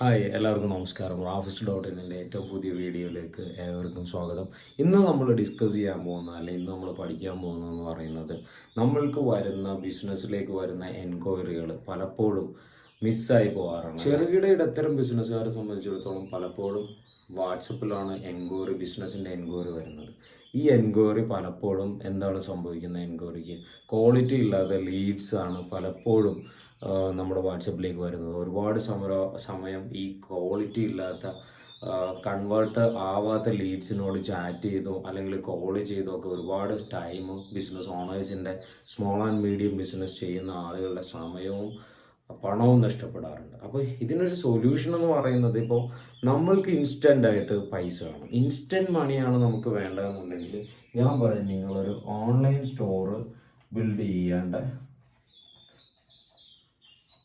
Hi എല്ലാവർക്കും നമസ്കാരം. റാഫിസ് dot ഇന്നിന്റെ ഏറ്റവും പുതിയ വീഡിയോയിലേക്ക് ഏവർക്കും സ്വാഗതം. ഇന്ന് നമ്മൾ ഡിസ്കസ് ചെയ്യാൻ പോകുന്ന അല്ലെങ്കിൽ ഇന്ന് നമ്മൾ പഠിക്കാൻ പോകുന്നതെന്ന് പറയുന്നത് നമ്മൾക്ക് വരുന്ന ബിസിനസ്സിലേക്ക് വരുന്ന എൻക്വയറികൾ പലപ്പോഴും മിസ്സായി പോകാറാണ്. ചെറുകിട ഇടത്തരം ബിസിനസ്സുകാരെ സംബന്ധിച്ചിടത്തോളം പലപ്പോഴും വാട്സപ്പിലാണ് എൻക്വയറി ബിസിനസ്സിന്റെ എൻക്വയറി വരുന്നത്. ഈ എൻക്വയറി പലപ്പോഴും എന്താണ് സംഭവിക്കുന്നത്? എൻക്വയറിക്ക് ക്വാളിറ്റി ഇല്ലാത്ത ലീഡ്സ് ആണ് പലപ്പോഴും നമ്മുടെ വാട്സപ്പിലേക്ക് വരുന്നത്. ഒരുപാട് സമര സമയം ഈ ക്വാളിറ്റി ഇല്ലാത്ത കൺവേർട്ട് ആവാത്ത ലീഡ്സിനോട് ചാറ്റ് ചെയ്തോ അല്ലെങ്കിൽ കോൾ ചെയ്തോ ഒക്കെ ഒരുപാട് ടൈം ബിസിനസ് ഓണേഴ്സിന്റെ സ്മോൾ ആൻഡ് മീഡിയം ബിസിനസ് ചെയ്യുന്ന ആളുകളുടെ സമയവും പണവും നഷ്ടപ്പെടാറുണ്ട്. അപ്പോൾ ഇതിനൊരു സൊല്യൂഷൻ എന്ന് പറയുന്നത് ഇപ്പോൾ നമ്മൾക്ക് ഇൻസ്റ്റന്റ് ആയിട്ട് പൈസ വേണം. ഇൻസ്റ്റന്റ് മണിയാണ് നമുക്ക് വേണ്ടതെന്നുണ്ടെങ്കിൽ ഞാൻ പറയുന്നത് നിങ്ങളൊരു ഓൺലൈൻ സ്റ്റോർ ബിൽഡ് ചെയ്യേണ്ട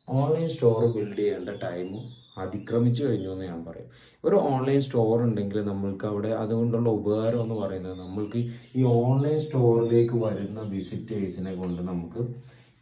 ഓൺലൈൻ സ്റ്റോർ ബിൽഡ് ചെയ്യേണ്ട ടൈം അതിക്രമിച്ചു കഴിഞ്ഞു എന്ന് ഞാൻ പറയും. ഒരു ഓൺലൈൻ സ്റ്റോർ ഉണ്ടെങ്കിൽ നമ്മൾക്ക് അവിടെ അതുകൊണ്ടുള്ള ഉപകാരം എന്ന് പറയുന്നത് നമ്മൾക്ക് ഈ ഓൺലൈൻ സ്റ്റോറിലേക്ക് വരുന്ന വിസിറ്റേഴ്സിനെ കൊണ്ട് നമുക്ക്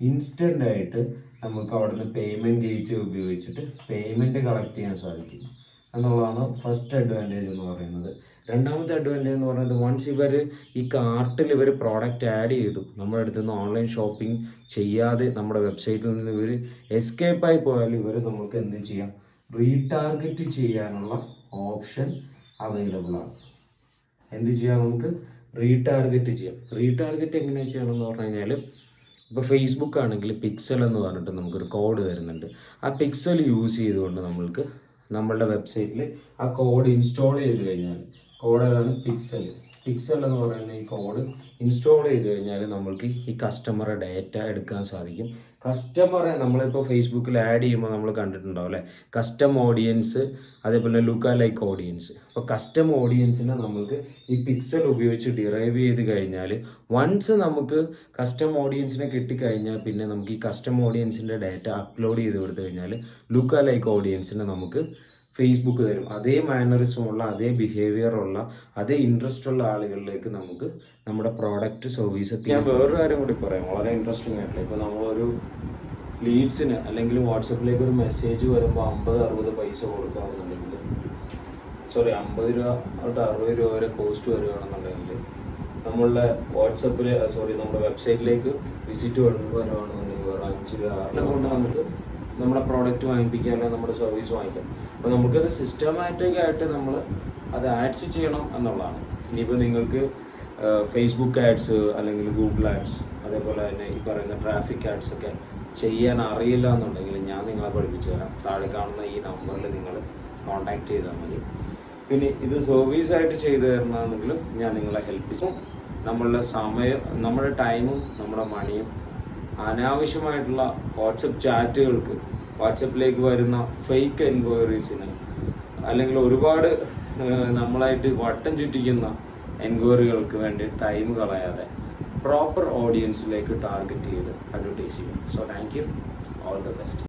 ഇൻസ്റ്റന്റ് ആയിട്ട് നമുക്ക് അവിടുന്ന് പേയ്മെന്റ് ഗേറ്റ് ഉപയോഗിച്ചിട്ട് പേയ്മെന്റ് കളക്ട് ചെയ്യാൻ സാധിക്കും. എന്നുള്ളതാണ് ഫസ്റ്റ് അഡ്വാന്റേജ് എന്ന് പറയുന്നത്. രണ്ടാമത്തെ അഡ്വാന്റേജ് എന്ന് പറയുന്നത് വൺസ് ഇവർ ഈ കാർട്ടിൽ ഇവർ പ്രോഡക്റ്റ് ആഡ് ചെയ്തു. നമ്മുടെ അടുത്ത് നിന്ന് ഓൺലൈൻ ഷോപ്പിംഗ് ചെയ്യാതെ നമ്മുടെ വെബ്സൈറ്റിൽ നിന്ന് ഇവർ എസ്കേപ്പ് ആയി പോയാൽ ഇവർ നമുക്ക് എന്ത് ചെയ്യാം? റീടാർഗറ്റ് ചെയ്യാനുള്ള ഓപ്ഷൻ അവൈലബിൾ ആണ്. എന്ത് ചെയ്യാം നമുക്ക്? റീടാർഗറ്റ് ചെയ്യാം. റീടാർഗറ്റ് എങ്ങനെ ചെയ്യണമെന്ന് പറഞ്ഞു കഴിഞ്ഞാൽ ഇപ്പോൾ ഫേസ്ബുക്ക് ആണെങ്കിൽ പിക്സൽ എന്ന് പറഞ്ഞിട്ട് നമുക്കൊരു കോഡ് തരുന്നുണ്ട്. ആ പിക്സൽ യൂസ് ചെയ്തുകൊണ്ട് നമ്മൾക്ക് നമ്മളുടെ വെബ്സൈറ്റിൽ ആ കോഡ് ഇൻസ്റ്റാൾ ചെയ്ത് കഴിഞ്ഞാൽ കോഡ് ഏതാണ്? പിക്സൽ പിക്സൽ എന്ന് പറയുന്ന ഈ കോഡ് ഇൻസ്റ്റാൾ ചെയ്ത് കഴിഞ്ഞാൽ നമ്മൾക്ക് ഈ കസ്റ്റമറെ ഡേറ്റ എടുക്കാൻ സാധിക്കും. കസ്റ്റമറെ നമ്മളിപ്പോൾ ഫേസ്ബുക്കിൽ ആഡ് ചെയ്യുമ്പോൾ നമ്മൾ കണ്ടിട്ടുണ്ടാവും അല്ലേ? കസ്റ്റം ഓഡിയൻസ് അതേപോലെ ലുക്ക ലൈക്ക് ഓഡിയൻസ് അപ്പോൾ കസ്റ്റം ഓഡിയൻസിനെ നമ്മൾക്ക് ഈ പിക്സൽ ഉപയോഗിച്ച് ഡിറൈവ് ചെയ്ത് കഴിഞ്ഞാൽ വൺസ് നമുക്ക് കസ്റ്റം ഓഡിയൻസിനെ കിട്ടിക്കഴിഞ്ഞാൽ പിന്നെ നമുക്ക് ഈ കസ്റ്റം ഓഡിയൻസിന്റെ ഡാറ്റ അപ്ലോഡ് ചെയ്ത് കൊടുത്തു കഴിഞ്ഞാൽ ലുക്ക ലൈക്ക് ഓഡിയൻസിനെ നമുക്ക് ഫേസ്ബുക്ക് തരും. അതേ മാനറിസം ഉള്ള അതേ ബിഹേവിയർ ഉള്ള അതേ ഇൻട്രസ്റ്റ് ഉള്ള ആളുകളിലേക്ക് നമുക്ക് നമ്മുടെ പ്രോഡക്റ്റ് സർവീസ് ഞാൻ വേറൊരു കാര്യം കൂടി പറയാം. വളരെ ഇൻട്രസ്റ്റിംഗ് ആയിട്ടുള്ള ഇപ്പോൾ നമ്മളൊരു ലീഡ്സിന് അല്ലെങ്കിൽ വാട്സപ്പിലേക്ക് ഒരു മെസ്സേജ് വരുമ്പോൾ അമ്പത് അറുപത് പൈസ കൊടുക്കുകയാണെന്നുണ്ടെങ്കിൽ സോറി അമ്പത് രൂപ തൊട്ട് അറുപത് രൂപ വരെ കോസ്റ്റ് വരികയാണെന്നുണ്ടെങ്കിൽ നമ്മളുടെ വാട്സപ്പിൽ സോറി നമ്മുടെ വെബ്സൈറ്റിലേക്ക് വിസിറ്റ് വരുവാണെന്നുണ്ടെങ്കിൽ വേറെ അഞ്ച് രൂപ കൊണ്ട് നമുക്ക് നമ്മുടെ പ്രോഡക്റ്റ് വാങ്ങിപ്പിക്കുക അല്ലെങ്കിൽ നമ്മുടെ സർവീസ് വാങ്ങിക്കാം അപ്പോൾ നമുക്കത് സിസ്റ്റമാറ്റിക് ആയിട്ട് നമ്മൾ അത് ആഡ്സ് ചെയ്യണം എന്നുള്ളതാണ്. ഇനിയിപ്പോൾ നിങ്ങൾക്ക് ഫേസ്ബുക്ക് ആഡ്സ് അല്ലെങ്കിൽ ഗൂഗിൾ ആഡ്സ് അതേപോലെ തന്നെ ഈ പറയുന്ന ട്രാഫിക് ആഡ്സ് ഒക്കെ ചെയ്യാൻ അറിയില്ല എന്നുണ്ടെങ്കിൽ ഞാൻ നിങ്ങളെ പഠിപ്പിച്ചു തരാം. താഴെ കാണുന്ന ഈ നമ്പറിൽ നിങ്ങൾ കോൺടാക്ട് ചെയ്താൽ മതി. പിന്നെ ഇത് സർവീസ് ആയിട്ട് ചെയ്തു തരണമെന്നെങ്കിലും ഞാൻ നിങ്ങളെ ഹെൽപ്പ് ചെയ്യും. നമ്മളുടെ സമയം നമ്മുടെ ടൈമും നമ്മുടെ മണിയും അനാവശ്യമായിട്ടുള്ള വാട്സപ്പ് ചാറ്റുകൾക്ക് വാട്സപ്പിലേക്ക് വരുന്ന ഫേക്ക് എൻക്വയറീസിന് അല്ലെങ്കിൽ ഒരുപാട് നമ്മളായിട്ട് വട്ടം ചുറ്റിക്കുന്ന എൻക്വയറികൾക്ക് വേണ്ടി ടൈം കളയാതെ പ്രോപ്പർ ഓഡിയൻസിലേക്ക് ടാർഗറ്റ് ചെയ്ത് അഡ്വർടൈസ് ചെയ്യും so thank you all the best